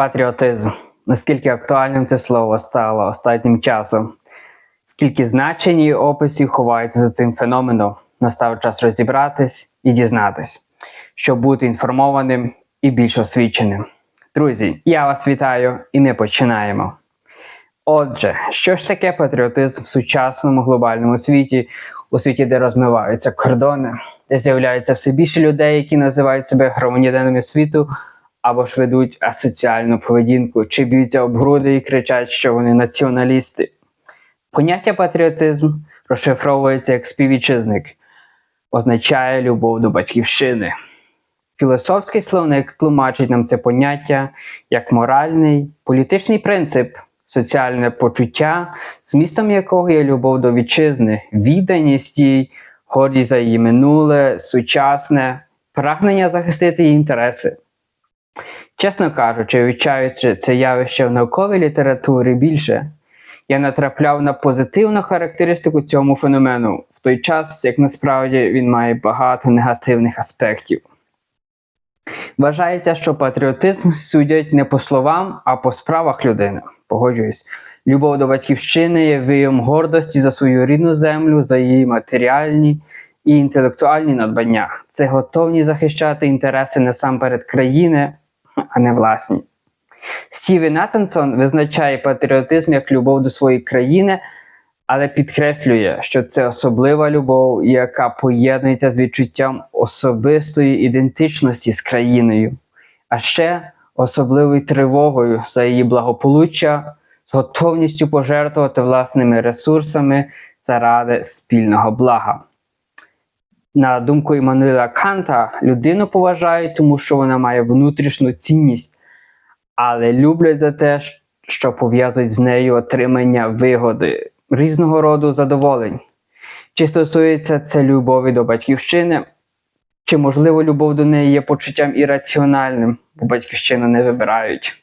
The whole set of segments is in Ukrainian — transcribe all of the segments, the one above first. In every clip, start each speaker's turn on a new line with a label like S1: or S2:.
S1: Патріотизм. Наскільки актуальним це слово стало останнім часом? Скільки значень і описів ховається за цим феноменом? Настав час розібратись і дізнатись, щоб бути інформованим і більш освіченим. Друзі, я вас вітаю і ми починаємо. Отже, що ж таке патріотизм в сучасному глобальному світі, у світі, де розмиваються кордони, де з'являється все більше людей, які називають себе громадянами світу, або ж ведуть асоціальну поведінку, чи б'ються об груди і кричать, що вони націоналісти. Поняття патріотизм розшифровується як співвітчизник, означає любов до батьківщини. Філософський словник тлумачить нам це поняття як моральний, політичний принцип, соціальне почуття, змістом якого є любов до вітчизни, відданість їй, гордість за її минуле, сучасне, прагнення захистити її інтереси. Чесно кажучи, вивчаючи це явище в науковій літературі більше, я натрапляв на позитивну характеристику цьому феномену, в той час, як насправді він має багато негативних аспектів. Вважається, що патріотизм судять не по словам, а по справах людини. Погоджуюсь. Любов до батьківщини є виявом гордості за свою рідну землю, за її матеріальні і інтелектуальні надбання. Це готовність захищати інтереси насамперед країни, а не власні. Стівен Натансон визначає патріотизм як любов до своєї країни, але підкреслює, що це особлива любов, яка поєднується з відчуттям особистої ідентичності з країною, а ще особливою тривогою за її благополуччя, з готовністю пожертвувати власними ресурсами заради спільного блага. На думку Іммануїла Канта, людину поважають, тому що вона має внутрішню цінність, але люблять за те, що пов'язують з нею отримання вигоди, різного роду задоволень. Чи стосується це любові до батьківщини, чи, можливо, любов до неї є почуттям ірраціональним, бо батьківщину не вибирають.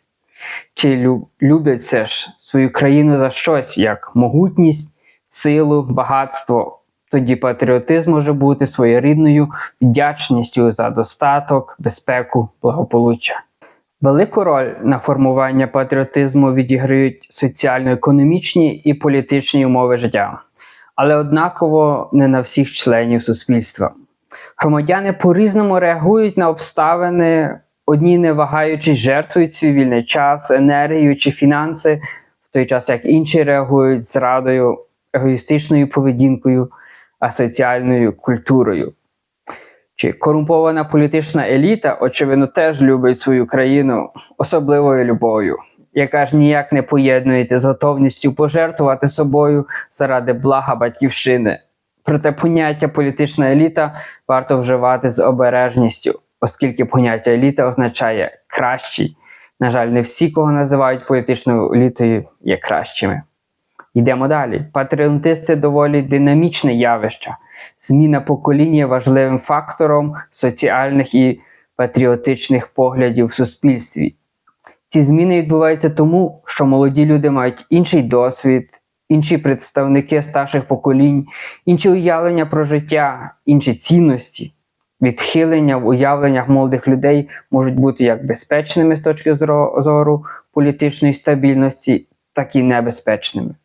S1: Чи лю- люблять все ж свою країну за щось, як могутність, силу, багатство. Тоді патріотизм може бути своєрідною вдячністю за достаток, безпеку, благополуччя. Велику роль на формування патріотизму відіграють соціально-економічні і політичні умови життя, але однаково не на всіх членів суспільства. Громадяни по-різному реагують на обставини, одні не вагаючись, жертвують свій вільний час, енергію чи фінанси, в той час як інші реагують зрадою, егоїстичною поведінкою, асоціальною культурою. Чи корумпована політична еліта, очевидно, теж любить свою країну особливою любов'ю, яка ж ніяк не поєднується з готовністю пожертвувати собою заради блага батьківщини. Проте поняття політична еліта варто вживати з обережністю, оскільки поняття еліта означає кращий. На жаль, не всі, кого називають політичною елітою, є кращими. Йдемо далі. Патріотизм це доволі динамічне явище. Зміна покоління є важливим фактором соціальних і патріотичних поглядів в суспільстві. Ці зміни відбуваються тому, що молоді люди мають інший досвід, інші представники старших поколінь, інші уявлення про життя, інші цінності. Відхилення в уявленнях молодих людей можуть бути як безпечними з точки зору політичної стабільності, так і небезпечними.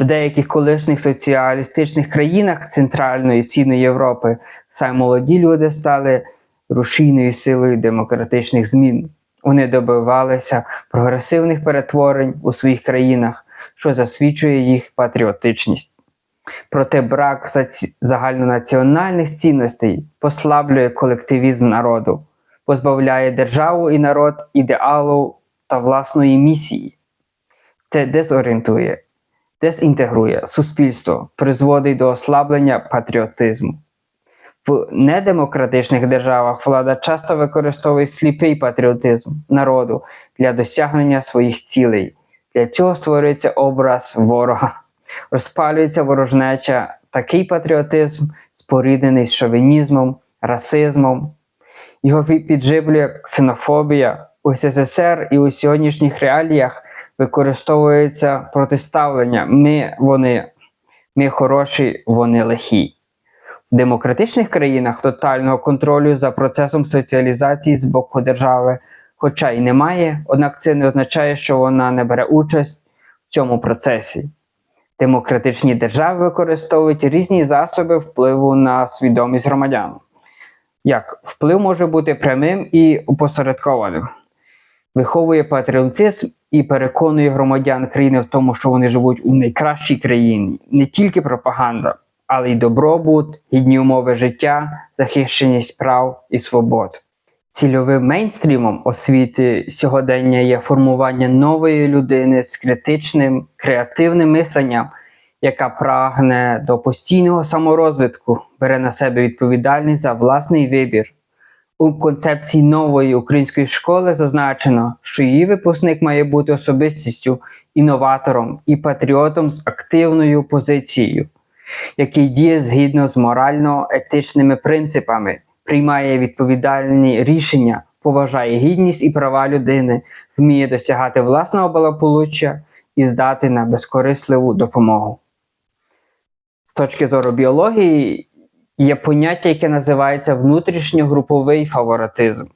S1: В деяких колишніх соціалістичних країнах Центральної і Східної Європи саме молоді люди стали рушійною силою демократичних змін. Вони добивалися прогресивних перетворень у своїх країнах, що засвідчує їх патріотичність. Проте брак загальнонаціональних цінностей послаблює колективізм народу, позбавляє державу і народ ідеалу та власної місії. Це дезорієнтує, дезінтегрує суспільство, призводить до ослаблення патріотизму. В недемократичних державах влада часто використовує сліпий патріотизм народу для досягнення своїх цілей. Для цього створюється образ ворога, розпалюється ворожнеча, такий патріотизм споріднений з шовінізмом, расизмом. Його підживлює ксенофобія. У СССР і у сьогоднішніх реаліях використовується протиставлення ми вони, ми хороші, вони лихі. В демократичних країнах тотального контролю за процесом соціалізації з боку держави хоча й немає, однак це не означає, що вона не бере участь в цьому процесі. Демократичні держави використовують різні засоби впливу на свідомість громадян. Як вплив може бути прямим і опосередкованим, виховує патріотизм і переконує громадян країни в тому, що вони живуть у найкращій країні, не тільки пропаганда, але й добробут, гідні умови життя, захищеність прав і свобод. Цільовим мейнстрімом освіти сьогодення є формування нової людини з критичним, креативним мисленням, яка прагне до постійного саморозвитку, бере на себе відповідальність за власний вибір. У концепції нової української школи зазначено, що її випускник має бути особистістю, інноватором і патріотом з активною позицією, який діє згідно з морально-етичними принципами, приймає відповідальні рішення, поважає гідність і права людини, вміє досягати власного благополуччя і здати на безкорисливу допомогу. З точки зору біології є поняття, яке називається внутрішньогруповий фаворитизм.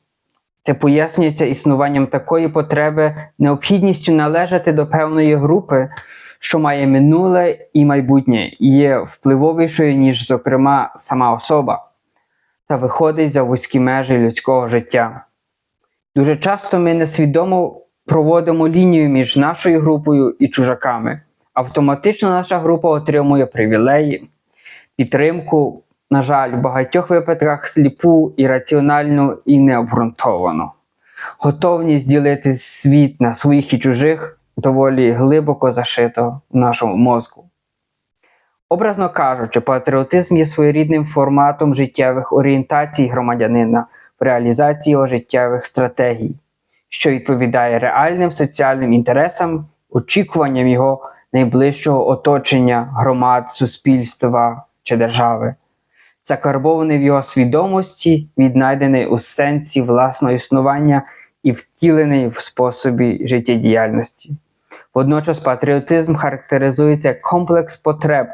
S1: Це пояснюється існуванням такої потреби, необхідністю належати до певної групи, що має минуле і майбутнє, і є впливовішою, ніж, зокрема, сама особа, та виходить за вузькі межі людського життя. Дуже часто ми несвідомо проводимо лінію між нашою групою і чужаками. Автоматично наша група отримує привілеї, підтримку, на жаль, в багатьох випадках сліпу, ірраціональну і необґрунтовану. Готовність ділити світ на своїх і чужих доволі глибоко зашито в нашому мозку. Образно кажучи, патріотизм є своєрідним форматом життєвих орієнтацій громадянина в реалізації його життєвих стратегій, що відповідає реальним соціальним інтересам, очікуванням його найближчого оточення громад, суспільства чи держави, закарбований в його свідомості, віднайдений у сенсі власного існування і втілений в способі життєдіяльності. Водночас патріотизм характеризується як комплекс потреб.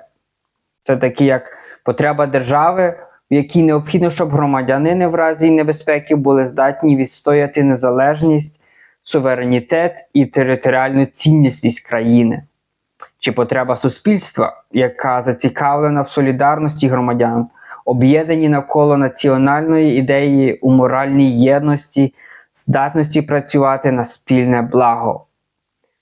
S1: Це такі як потреба держави, в якій необхідно, щоб громадянини в разі небезпеки були здатні відстояти незалежність, суверенітет і територіальну цінність країни, чи потреба суспільства, яка зацікавлена в солідарності громадян, об'єднані навколо національної ідеї у моральній єдності, здатності працювати на спільне благо.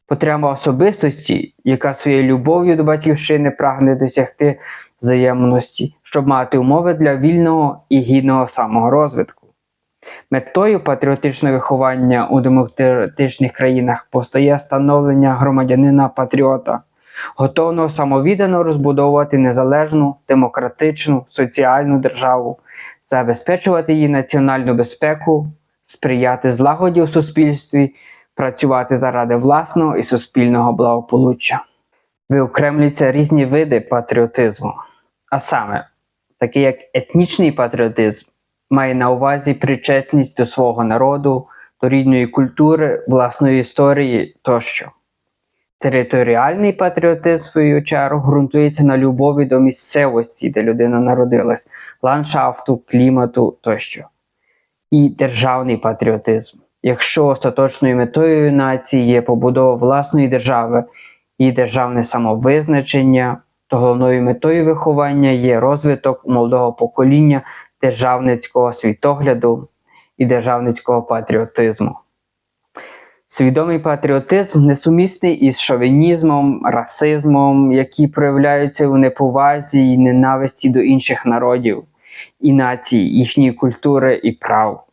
S1: Потреба особистості, яка своєю любов'ю до батьківщини прагне досягти взаємності, щоб мати умови для вільного і гідного саморозвитку. Метою патріотичного виховання у демократичних країнах постає становлення громадянина патріота, готовного самовіддано розбудовувати незалежну, демократичну, соціальну державу, забезпечувати її національну безпеку, сприяти злагоді у суспільстві працювати заради власного і суспільного благополуччя. Виокремлюються різні види патріотизму. А саме, такий як етнічний патріотизм має на увазі причетність до свого народу, до рідної культури, власної історії тощо. Територіальний патріотизм, в свою чергу, ґрунтується на любові до місцевості, де людина народилась, ландшафту, клімату тощо. І державний патріотизм якщо остаточною метою нації є побудова власної держави і державне самовизначення, то головною метою виховання є розвиток молодого покоління державницького світогляду і державницького патріотизму. Свідомий патріотизм несумісний із шовінізмом, расизмом, які проявляються у неповазі і ненависті до інших народів і націй, їхньої культури і прав.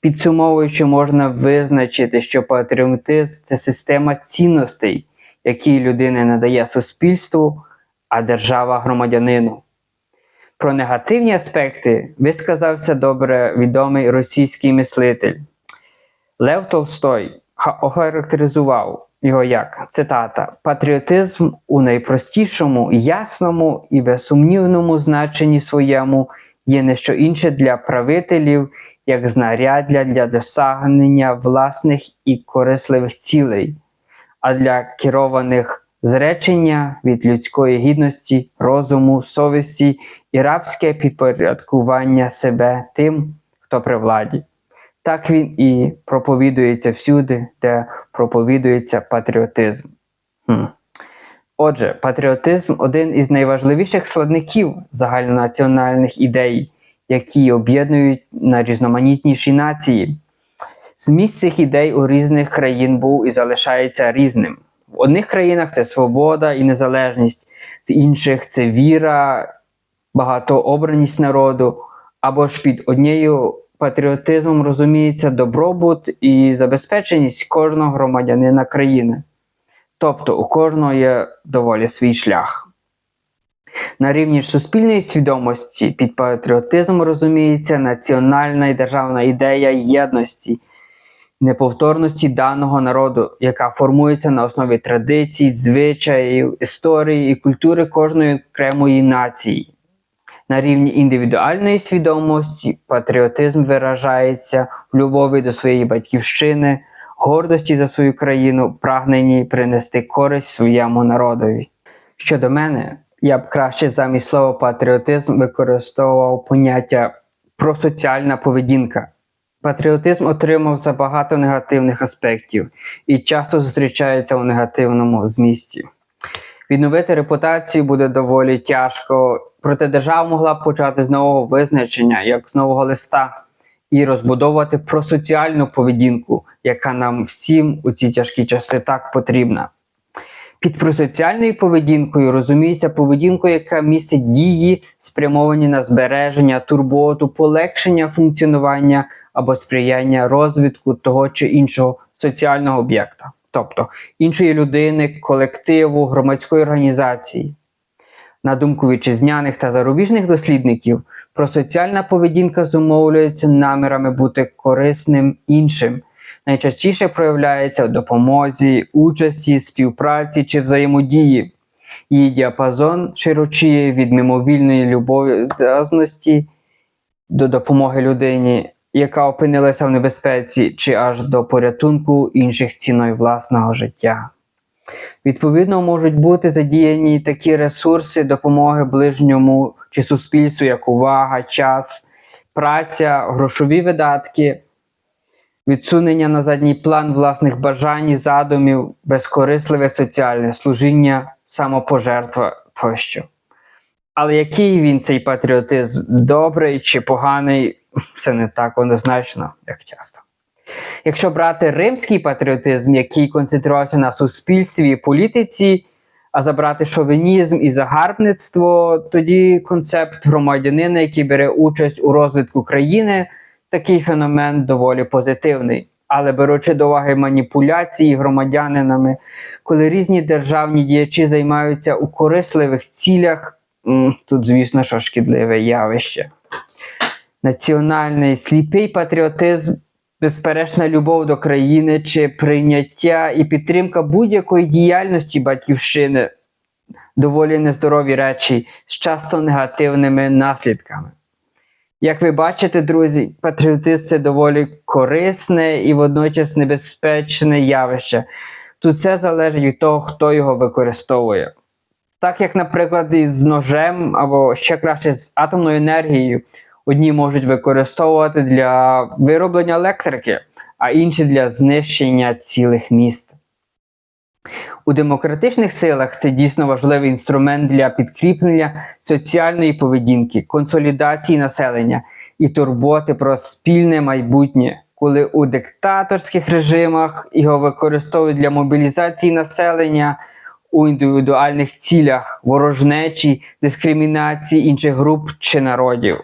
S1: Підсумовуючи, можна визначити, що патріотизм це система цінностей, які людина надає суспільству, а держава громадянину. Про негативні аспекти висказався добре відомий російський мислитель. Лев Толстой охарактеризував його як цитата: Патріотизм у найпростішому, ясному і безсумнівному значенні своєму є не що інше для правителів як знаряддя для досягнення власних і корисливих цілей, а для керованих зречення від людської гідності, розуму, совісті і рабське підпорядкування себе тим, хто при владі. Так він і проповідується всюди, де проповідується патріотизм. Хм. Отже, патріотизм один із найважливіших складників загальнонаціональних ідей, які об'єднують на різноманітніші нації. Зміст цих ідей у різних країн був і залишається різним. В одних країнах це свобода і незалежність, в інших це віра, багатообраність народу, або ж під однією патріотизмом розуміється добробут і забезпеченість кожного громадянина країни. Тобто у кожного є доволі свій шлях. На рівні суспільної свідомості під патріотизмом розуміється національна і державна ідея єдності, неповторності даного народу, яка формується на основі традицій, звичаїв, історії і культури кожної окремої нації. На рівні індивідуальної свідомості патріотизм виражається в любові до своєї батьківщини, гордості за свою країну, прагненні принести користь своєму народові. Щодо мене, я б краще замість слова патріотизм використовував поняття просоціальна поведінка. Патріотизм отримав забагато негативних аспектів і часто зустрічається у негативному змісті. Відновити репутацію буде доволі тяжко, проте держава могла б почати з нового визначення, як з нового листа, і розбудовувати просоціальну поведінку, яка нам всім у ці тяжкі часи так потрібна. Під просоціальною поведінкою розуміється поведінка, яка містить дії, спрямовані на збереження, турботу, полегшення функціонування або сприяння розвитку того чи іншого соціального об'єкта, тобто іншої людини, колективу, громадської організації. На думку вітчизняних та зарубіжних дослідників, просоціальна поведінка зумовлюється намірами бути корисним іншим, найчастіше проявляється в допомозі, участі, співпраці чи взаємодії. Її діапазон широчіє від мимовільної любов'язності до допомоги людині, яка опинилася в небезпеці, чи аж до порятунку інших ціною власного життя. Відповідно, можуть бути задіяні такі ресурси допомоги ближньому чи суспільству, як увага, час, праця, грошові видатки, відсунення на задній план власних бажань, задумів, безкорисливе соціальне служіння, самопожертва тощо. Але який він цей патріотизм, добрий чи поганий, це не так однозначно, як часто. Якщо брати римський патріотизм, який концентрувався на суспільстві і політиці, а забрати шовінізм і загарбництво, тоді концепт громадянина, який бере участь у розвитку країни, такий феномен доволі позитивний. Але беручи до уваги маніпуляції громадянинами, коли різні державні діячі займаються у корисливих цілях, тут, звісно, що шкідливе явище. Національний сліпий патріотизм безперечна любов до країни чи прийняття і підтримка будь-якої діяльності батьківщини доволі нездорові речі з часто негативними наслідками. Як ви бачите, друзі, патріотизм це доволі корисне і водночас небезпечне явище. Тут все залежить від того, хто його використовує. Так як, наприклад, із ножем або ще краще з атомною енергією, одні можуть використовувати для вироблення електрики, а інші для знищення цілих міст. У демократичних силах це дійсно важливий інструмент для підкріплення соціальної поведінки, консолідації населення і турботи про спільне майбутнє, коли у диктаторських режимах його використовують для мобілізації населення у індивідуальних цілях, ворожнечі, дискримінації інших груп чи народів.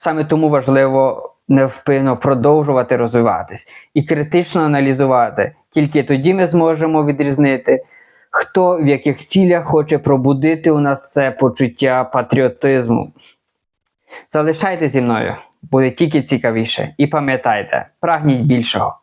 S1: Саме тому важливо невпинно продовжувати розвиватись і критично аналізувати. Тільки тоді ми зможемо відрізнити, хто в яких цілях хоче пробудити у нас це почуття патріотизму. Залишайте зі мною, буде тільки цікавіше. І пам'ятайте, прагніть більшого.